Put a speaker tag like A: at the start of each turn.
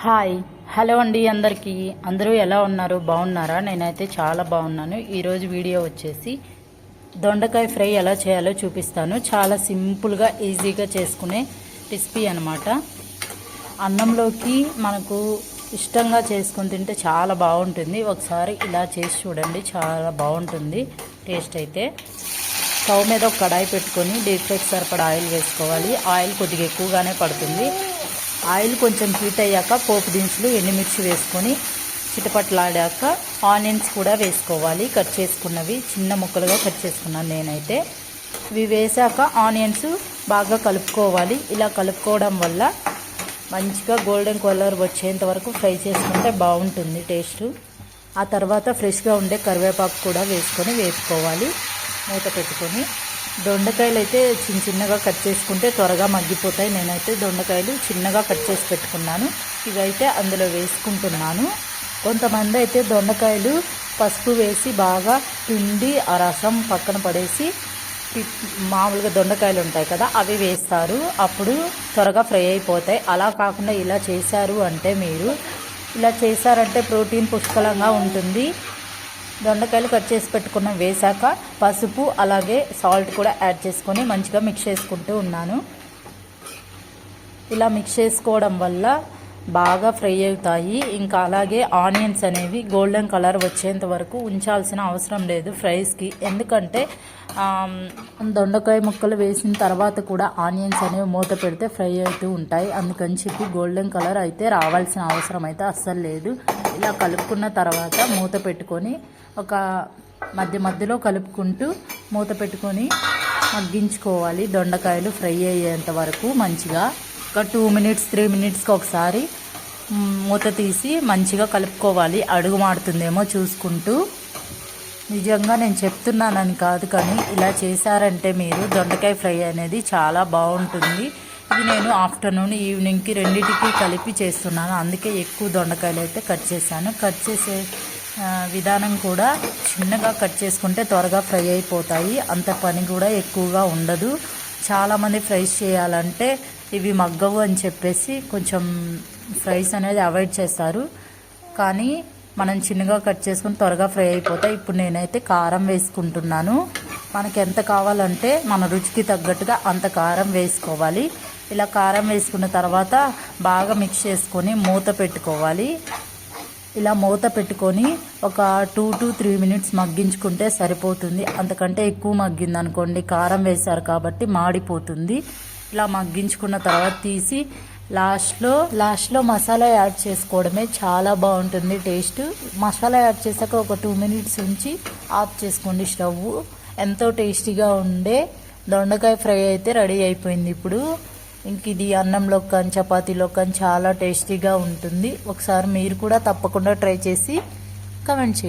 A: Hi. Hello అండి అందరికీ. అందరూ ఎలా ఉన్నారు? బాగున్నారా? నేనైతే చాలా బాగున్నాను. ఈరోజు వీడియో వచ్చేసి దొండకాయ ఫ్రై ఎలా చేయాలో చూపిస్తాను. చాలా సింపుల్గా ఈజీగా చేసుకునే రెసిపీ అనమాట అన్నంలోకి మనకు ఇష్టంగా చేసుకుని తింటే చాలా బాగుంటుంది. ఒకసారి ఇలా చేసి చూడండి. చాలా బాగుంటుంది. టేస్ట్ అయితే స్టవ్ మీద ఒక కడాయి పెట్టుకొని డీప్ ఫ్రైకి సరిపడా ఆయిల్ వేసుకోవాలి. ఆయిల్ కొద్దిగా ఎక్కువగానే పడుతుంది. ఆయిల్ కొంచెం హీట్ అయ్యాక పోపు దినుసులు ఎండుమిర్చి వేసుకొని చిటపట్లాడాక ఆనియన్స్ కూడా వేసుకోవాలి. కట్ చేసుకున్నవి చిన్న ముక్కలుగా కట్ చేసుకున్నాను నేనైతే. ఇవి వేసాక ఆనియన్స్ బాగా కలుపుకోవాలి. ఇలా కలుపుకోవడం వల్ల మంచిగా గోల్డెన్ కలర్ వచ్చేంత వరకు ఫ్రై చేసుకుంటే బాగుంటుంది టేస్ట్. ఆ తర్వాత ఫ్రెష్గా ఉండే కరివేపాకు కూడా వేసుకొని వేసుకోవాలి మూత పెట్టుకొని దొండకాయలు అయితే చిన్న చిన్నగా కట్ చేసుకుంటే త్వరగా మగ్గిపోతాయి. నేనైతే దొండకాయలు చిన్నగా కట్ చేసి పెట్టుకున్నాను. ఇవైతే అందులో వేసుకుంటున్నాను. కొంతమంది అయితే దొండకాయలు పసుపు వేసి బాగా పిండి ఆ రసం పక్కన పడేసి మామూలుగా దొండకాయలు ఉంటాయి కదా అవి వేస్తారు. అప్పుడు త్వరగా ఫ్రై అయిపోతాయి. అలా కాకుండా ఇలా చేశారు అంటే మీరు ఇలా చేశారంటే ప్రోటీన్ పుష్కలంగా ఉంటుంది. దొండకాయలు కట్ చేసి పెట్టుకున్న వేశాక పసుపు అలాగే సాల్ట్ కూడా యాడ్ చేసుకొని మంచిగా మిక్స్ చేసుకుంటూ ఉన్నాను. ఇలా మిక్స్ చేసుకోవడం వల్ల బాగా ఫ్రై అవుతాయి. ఇంకా అలాగే ఆనియన్స్ అనేవి గోల్డెన్ కలర్ వచ్చేంత వరకు ఉంచాల్సిన అవసరం లేదు ఫ్రైస్కి. ఎందుకంటే దొండకాయ ముక్కలు వేసిన తర్వాత కూడా ఆనియన్స్ అనేవి మూత పెడితే ఫ్రై అవుతూ ఉంటాయి. అందుకని చెప్పి గోల్డెన్ కలర్ అయితే రావాల్సిన అవసరం అయితే అస్సలు లేదు. ఇలా కలుపుకున్న తర్వాత మూత పెట్టుకొని ఒక మధ్య మధ్యలో కలుపుకుంటూ మూత పెట్టుకొని మగ్గించుకోవాలి. దొండకాయలు ఫ్రై అయ్యేంత వరకు మంచిగా ఒక టూ మినిట్స్ త్రీ మినిట్స్కి ఒకసారి మూత తీసి మంచిగా కలుపుకోవాలి. అడుగు మాడుతుందేమో చూసుకుంటూ. నిజంగా నేను చెప్తున్నానని కాదు కానీ ఇలా చేశారంటే మీరు దొండకాయ ఫ్రై అనేది చాలా బాగుంటుంది. ఇది నేను ఆఫ్టర్నూన్ ఈవినింగ్కి రెండింటికి కలిపి చేస్తున్నాను. అందుకే ఎక్కువ దొండకాయలు అయితే కట్ చేశాను. కట్ చేసే విధానం కూడా చిన్నగా కట్ చేసుకుంటే త్వరగా ఫ్రై అయిపోతాయి. అంత పని కూడా ఎక్కువగా ఉండదు. చాలామంది ఫ్రైస్ చేయాలంటే ఇవి మగ్గవు అని చెప్పేసి కొంచెం ఫ్రైస్ అనేది అవాయిడ్ చేస్తారు. కానీ మనం చిన్నగా కట్ చేసుకుని త్వరగా ఫ్రై అయిపోతాయి. ఇప్పుడు నేనైతే కారం వేసుకుంటున్నాను. మనకి ఎంత కావాలంటే మన రుచికి తగ్గట్టుగా అంత కారం వేసుకోవాలి. ఇలా కారం వేసుకున్న తర్వాత బాగా మిక్స్ చేసుకొని మూత పెట్టుకోవాలి. ఇలా మూత పెట్టుకొని ఒక టూ టు త్రీ మినిట్స్ మగ్గించుకుంటే సరిపోతుంది. అంతకంటే ఎక్కువ మగ్గింది అనుకోండి కారం వేశారు కాబట్టి మాడిపోతుంది. ఇలా మగ్గించుకున్న తర్వాత తీసి లాస్ట్లో లాస్ట్లో మసాలా యాడ్ చేసుకోవడమే చాలా బాగుంటుంది టేస్ట్. మసాలా యాడ్ చేశాక ఒక టూ మినిట్స్ ఉంచి ఆఫ్ చేసుకోండి స్టవ్. ఎంతో టేస్టీగా ఉండే దొండకాయ ఫ్రై అయితే రెడీ అయిపోయింది ఇప్పుడు. ఇంక ఇది అన్నంలో కానీ చపాతీలో కానీ చాలా టేస్టీగా ఉంటుంది. ఒకసారి మీరు కూడా తప్పకుండా ట్రై చేసి కమెంట్ చేయండి.